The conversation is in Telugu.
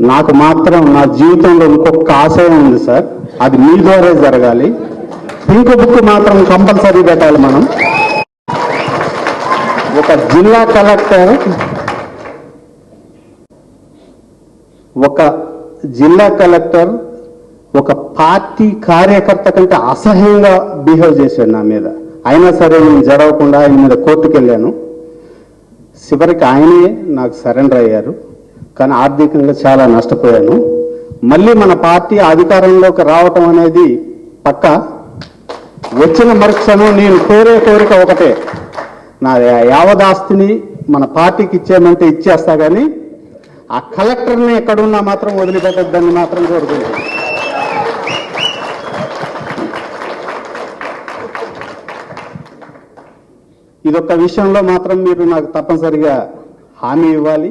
నాకు మాత్రం నా జీవితంలో ఇంకొక ఆశయం ఉంది సార్. అది మీ ద్వారా జరగాలి. పింక్ బుక్ మాత్రం కంపల్సరీ పెట్టాలి మనం. ఒక జిల్లా కలెక్టర్ ఒక జిల్లా కలెక్టర్ ఒక పార్టీ కార్యకర్త కంటే అసహ్యంగా బిహేవ్ చేశాడు నా మీద. అయినా సరే నేను జరగకుండా ఆయన మీద కోర్టుకు వెళ్ళాను చివరికి ఆయనే నాకు సరెండర్ అయ్యారు. కానీ ఆర్థికంగా చాలా నష్టపోయాను. మళ్ళీ మన పార్టీ అధికారంలోకి రావటం అనేది పక్క. వచ్చిన మరుక్షణం నేను కోరే కోరిక ఒకటే. నా యావదాస్తిని మన పార్టీకి ఇచ్చేయమంటే ఇచ్చేస్తా కానీ ఆ కలెక్టర్ని ఎక్కడున్నా మాత్రం వదిలిపెట్టద్దని మాత్రం కోరుకుంటున్నాను ఇదొక విషయంలో మాత్రం మీరు నాకు తప్పనిసరిగా హామీ ఇవ్వాలి.